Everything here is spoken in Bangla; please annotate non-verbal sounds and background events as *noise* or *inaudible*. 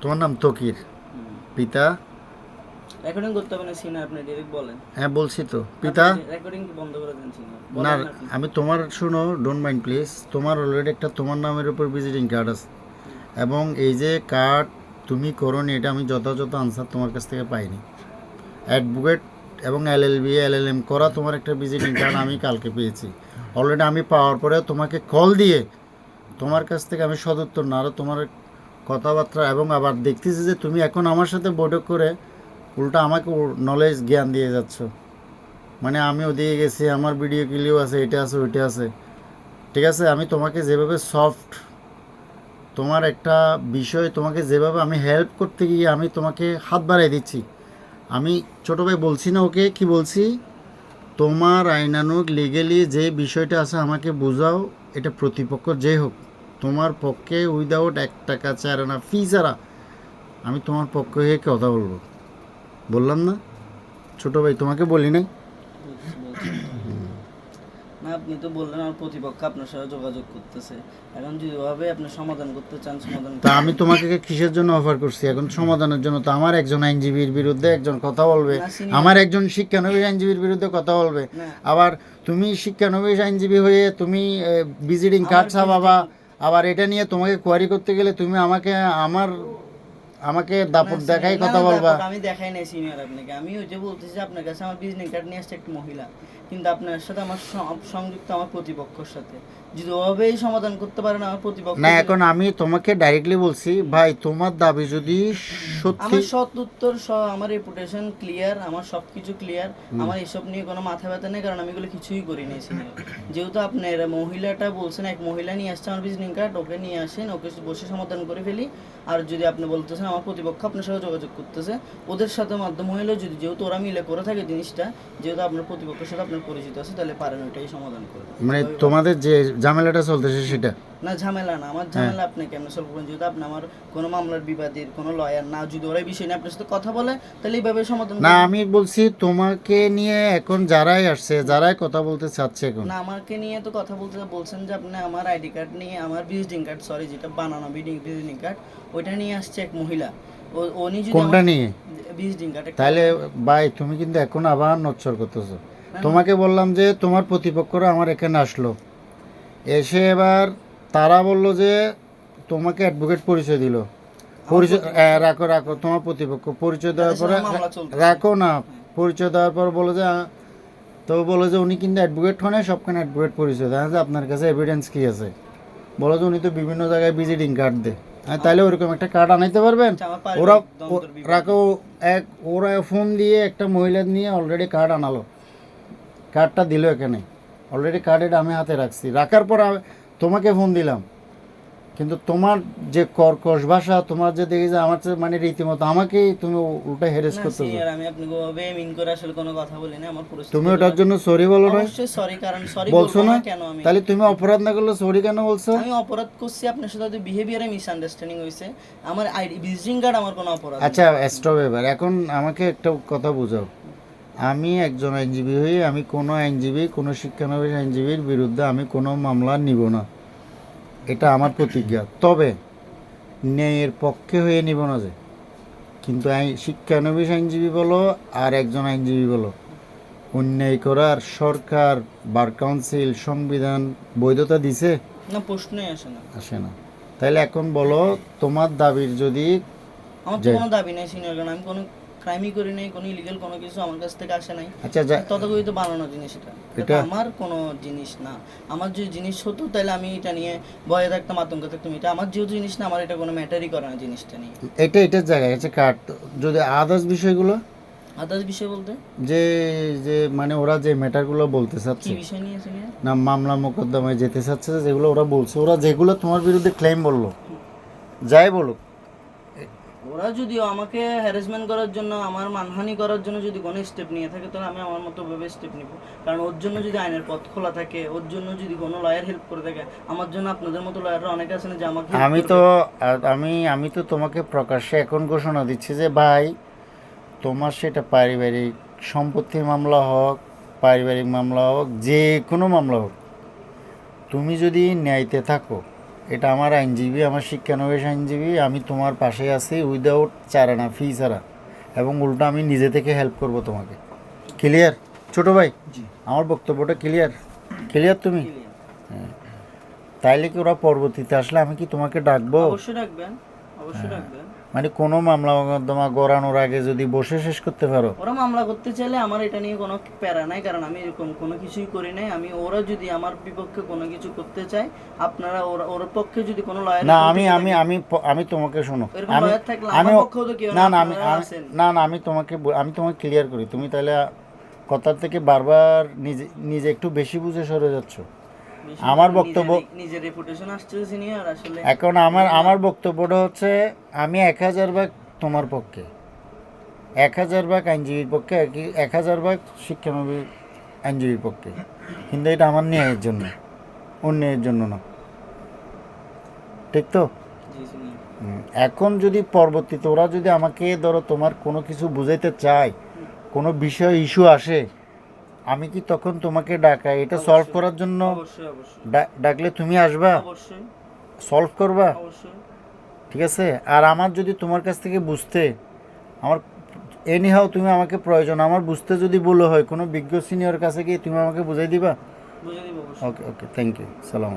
তোমার নাম তকির। পিতা? রেকর্ডিং করতে হবে না সিনিয়র আপনি বলেন। হ্যাঁ বলছি তো। পিতা? রেকর্ডিং বন্ধ করে দেন সিনিয়র না আমি তোমার শুনো ডোন্ট মাইন্ড প্লিজ তোমার অলরেডি একটা তোমার নামের উপর ভিজিটিং কার্ড আছে। এবং এই যে কার্ড তুমি করনি এটা আমি যথাযথ আনসার তোমার কাছ থেকে পাইনি। অ্যাডভোকেট এবং এল L B L L M করা তোমার একটা ভিজিটিং কার্ড আমি কালকে পেয়েছি। অলরেডি আমি পাওয়ার পরে তোমাকে কল দিয়ে তোমার কাছ থেকে আমি সদুত্তর না আরও তোমার কথাবার্তা এবং আবার দেখতেছি যে তুমি এখন আমার সাথে বৈঠক করে উল্টা আমাকে নলেজ জ্ঞান দিয়ে যাচ্ছ। মানে আমি ওদিকে গেছি, আমার ভিডিও ক্লিও আছে, এটা আছে, ওইটা আছে। ঠিক আছে? আমি তোমাকে যেভাবে সফট তোমার একটা বিষয় তোমাকে যেভাবে আমি হেল্প করতে গিয়ে আমি তোমাকে হাত বাড়াই দিচ্ছি। আমি ছোটো ভাই বলছি না ওকে, কি বলছি? তোমার আইনানুক লিগেলি যে বিষয়টা আছে আমাকে বোঝাও, এটা প্রতিপক্ষ যে হোক। তোমার পক্ষে উইদাউট এক টাকা চার না। ফি ছাড়া। আমি তোমার পক্ষ হয়ে কথা বলব। বললাম না? ছোটো ভাই তোমাকে বলি নাই। *coughs* না আপনি তো বললেন আমার প্রতিপক্ষ আপনার সাথে যোগাযোগ করতেছে। এখন যদি ভাবে আপনি সমাধান করতে চান সমাধান তা আমি তোমাকে কিসের জন্য অফার করছি? এখন সমাধানের জন্য তো আমার একজন আইনজীবীর বিরুদ্ধে একজন কথা বলবে। আমার একজন শিক্ষানবিশ আইনজীবীর বিরুদ্ধে কথা বলবে। আবার তুমি শিক্ষানবিশ আইনজীবী হয়ে তুমি ভিজিটিং কার্ড ছাপাবা। আবার এটা নিয়ে তোমাকে কোয়ারি করতে গেলে তুমি আমাকে আমার আমাকে দাপট দেখাই কথা বলবা। আমি দেখাই নাই সিনিয়র আপনাকে। আমি ওই যে বলতেছি আপনার কাছে আমার বিজনেস কার্ড নিয়ে আসছে একটা মহিলা। কিন্তু আপনার সাথে আমার সংযুক্ত আমার প্রতিপক্ষের সাথে। যদি ওভাবেই সমাধান করতে পারেন আমার প্রতিপক্ষ না এখন আমি তোমাকে ডাইরেক্টলি বলছি ভাই তোমার দাবি যদি সত্যি আমার সৎ উত্তর আমার রেপুটেশন ক্লিয়ার আমার সব কিছু ক্লিয়ার আমার এসব নিয়ে কোনো মাথা ব্যথা নেই কারণ আমি এগুলো কিছুই করি নাই senior। যেহেতু আপনার মহিলাটা বলছেন এক মহিলা নিয়ে আসছে আমার বিজনেস কার্ড ওকে নিয়ে আসেন ওকে বসে সমাধান করে ফেলি। আর যদি আপনি বলতেছেন আমার প্রতিপক্ষ আপনার সাথে যোগাযোগ করতেছে। ওদের সাথে মাধ্যম হইলেও যদি যেহেতু ওরা মিলে করে থাকে জিনিসটা, যেহেতু আপনার প্রতিপক্ষের সাথে আপনার পরিচিত আছে, তাহলে পারেন ওইটাই সমাধান করে মানে তোমাদের যে ঝামেলাটা চলতেছে সেটা? না ঝামেলা না। আমার ঝামেলা আপনি কেমন সলভ করবেন যেহেতু আপনি আমার কোনো মামলার বিবাদীর কোনো লয়ার না যদি ওরা বিষয় নিয়ে আপনার সাথে কথা বলে তাহলে এইভাবে সমাধান না আমি বলছি তোমাকে নিয়ে এখন যারাই আসছে যারাই কথা বলতে চাচ্ছে এখন। না আমাকে নিয়ে তো কথা বলতে বলছেন যে আপনি আমার আইডি কার্ড নিয়ে আমার ভিজিটিং কার্ড সরি যেটা বানানো ভিজিটিং কার্ড ওইটা নিয়ে আসছে এক মহিলা। ও উনি যদি কোনটা নিয়ে? ভিজিটিং কার্ড তাহলে ভাই তুমি কিন্তু এখন আবার নচ্ছর করতেছো। তোমাকে বললাম যে তোমার প্রতিপক্ষরা আমার এখানে আসলো। এসে এবার তারা বলল যে তোমাকে অ্যাডভোকেট পরিচয় দিল। পরিচয় রাখো রাখো তোমার প্রতিপক্ষ। পরিচয় দেওয়ার পরে। রাখো না। পরিচয় দেওয়ার পর বলো যে তো বলো যে উনি কিন্তু অ্যাডভোকেট হনে সবখানে অ্যাডভোকেট পরিচয় দেয় যে আপনার কাছে এভিডেন্স কি আছে? বলো যে উনি তো বিভিন্ন জায়গায় ভিজিটিং কার্ড দেয়। হ্যাঁ তাহলে ওরকম একটা কার্ড আনাইতে পারবেন? আচ্ছা, ওরা। রাখো এক ওরা ফোন দিয়ে একটা মহিলা নিয়ে অলরেডি কার্ড আনালো। কার্ডটা দিল এখানে। অলরেডি কার্ড এটা আমি হাতে রাখছি। রাখার পর তোমাকে ফোন দিলাম। কিন্তু তোমার যে কর্কশ ভাষা তোমার যে দেখি যে আমার মানে রীতিমতো আমাকেই তুমি উল্টা হেরেস senior, আমি আপনাকে ওভাবে মিন করে আসলে কোনো কথা বলি না আমার পরিস্থিতি তুমি ওটার জন্য সরি বলো না। অবশ্যই সরি কারণ সরি বলছো না? কেন আমি? তাহলে তুমি অপরাধ না করলে সরি কেন বলছো? আমি অপরাধ করছি আপনার সাথে বিহেভিয়ারে মিসআন্ডারস্ট্যান্ডিং হয়েছে। আমার আইডি ভিজিটিং কার্ড আমার কোনো অপরাধ আচ্ছা স্টপ এবার। এখন আমাকে একটা কথা বুঝাও। আমি একজন আইনজীবী হয়ে আমি কোনো আইনজীবী কোনো শিক্ষানবিশ আইনজীবীর বিরুদ্ধে আমি কোনো মামলা নিব না। এটা আমার প্রতিজ্ঞা। তবে ন্যায়ের পক্ষে হয়ে নিব না যে। কিন্তু শিক্ষানবিশ আইনজীবী বলো আর একজন আইনজীবী বলো অন্যায় করার সরকার বার কাউন্সিল সংবিধান বৈধতা দিছে? না প্রশ্নই আসে না। আসে না। তাহলে এখন বলো তোমার দাবির যদি আমার কোনো দাবি নেই সিনিয়র আমি কোনো ক্রাইমই করি নাই কোনো ইলিগাল কোনো কিছু আমার কাছ থেকে আসে নাই। আচ্ছা যা তথাকথিত বানানো জিনিস এটা। এটা আমার কোনো জিনিস না। আমার যদি জিনিস হতো তাহলে আমি এটা নিয়ে ভয়ে থাকতাম আতঙ্ক থাকতাম। এটা আমার যেহেতু জিনিস না আমার এটা কোনো ম্যাটারই করে না জিনিসটা নিয়ে। এটা এটার জায়গায় আছে কাট যদি আদার্স বিষয়গুলো? আদার্স বিষয় বলতে? যে যে মানে ওরা যে ম্যাটারগুলো বলতে কি চাচ্ছে বিষয় নিয়ে না মামলা মোকদ্দমায় যেতে চাচ্ছে যেগুলো ওরা বলছে। ওরা যেগুলো তোমার বিরুদ্ধে ক্লেম বলল যাই বলুক ওরা যদিও আমাকে হ্যারাসমেন্ট করার জন্য আমার মানহানি করার জন্য যদি কোনো স্টেপ নিয়ে থাকে তাহলে আমি আমার মতো ভেবে স্টেপ নিব। কারণ ওর জন্য যদি আইনের পথ খোলা থাকে ওর জন্য যদি কোনো লয়ার হেল্প করে থাকে আমার জন্য আপনাদের মতো লয়াররা অনেকে আছেন যে আমাকে আমি তো আমি আমি তো তোমাকে প্রকাশ্যে এখন ঘোষণা দিচ্ছি যে ভাই তোমার সেটা পারিবারিক সম্পত্তির মামলা হোক পারিবারিক মামলা হোক যে কোনো মামলা হোক তুমি যদি ন্যায়তে থাকো এটা আমার আইনজীবী আমার শিক্ষানবেশ আইনজীবী আমি তোমার পাশে আছি উইদাউট চারানা ফি ছাড়া। এবং উল্টো আমি নিজে থেকে হেল্প করব তোমাকে। ক্লিয়ার ছোটো ভাই? আমার বক্তব্যটা ক্লিয়ার ক্লিয়ার তুমি? তাইলে কি ওরা পরবর্তীতে আসলে আমি কি তোমাকে ডাকবো? অবশ্যই ডাকবেন অবশ্যই রাখবেন মানে কোনো মামলা মোকদ্দমা গড়ানোর আগে যদি বসে শেষ করতে পারো? ওরা মামলা করতে চাইলে আমার এটা নিয়ে কোনো প্যারা নাই কারণ আমি এরকম কোনো কিছুই করি নাই। আমি ওরা যদি আমার বিপক্ষে কোনো কিছু করতে চায় আপনারা ওরা ওর পক্ষে যদি কোনো লয়ার না আমি আমি আমি আমি তোমাকে শোনো। আমি আমি না না, আমি। না না আমি তোমাকে আমি তোমাকে ক্লিয়ার করি। তুমি তাহলে কথার থেকে বারবার নিজে নিজে একটু বেশি বুঝে সরে যাচ্ছ। আমার বক্তব্য- নিজের রেপুটেশন আসছে সিনিয়র আসলে এখন আমার আমার বক্তব্যটা হচ্ছে আমি এক হাজার ভাগ তোমার পক্ষে। এক হাজার ভাগ আইনজীবীর পক্ষে এক হাজার ভাগ শিক্ষানবী আইনজীবীর পক্ষে। কিন্তু এটা আমার ন্যায়ের জন্য অন্যায়ের জন্য না। ঠিক তো? এখন যদি পরবর্তীতে ওরা যদি আমাকে ধরো তোমার কোনো কিছু বুঝাইতে চায় কোনো বিষয় ইস্যু আসে আমি কি তখন তোমাকে ডাকা এটা সলভ করার জন্য ডাকলে তুমি আসবা? সলভ করবা? ঠিক আছে? আর আমার যদি তোমার কাছ থেকে বুঝতে আমার এনি হাও তুমি আমাকে প্রয়োজন আমার বুঝতে যদি বলো হয় কোনো বিজ্ঞ সিনিয়র কাছে গিয়ে তুমি আমাকে বুঝাই দিবা? ওকে ওকে থ্যাংক ইউ সালাম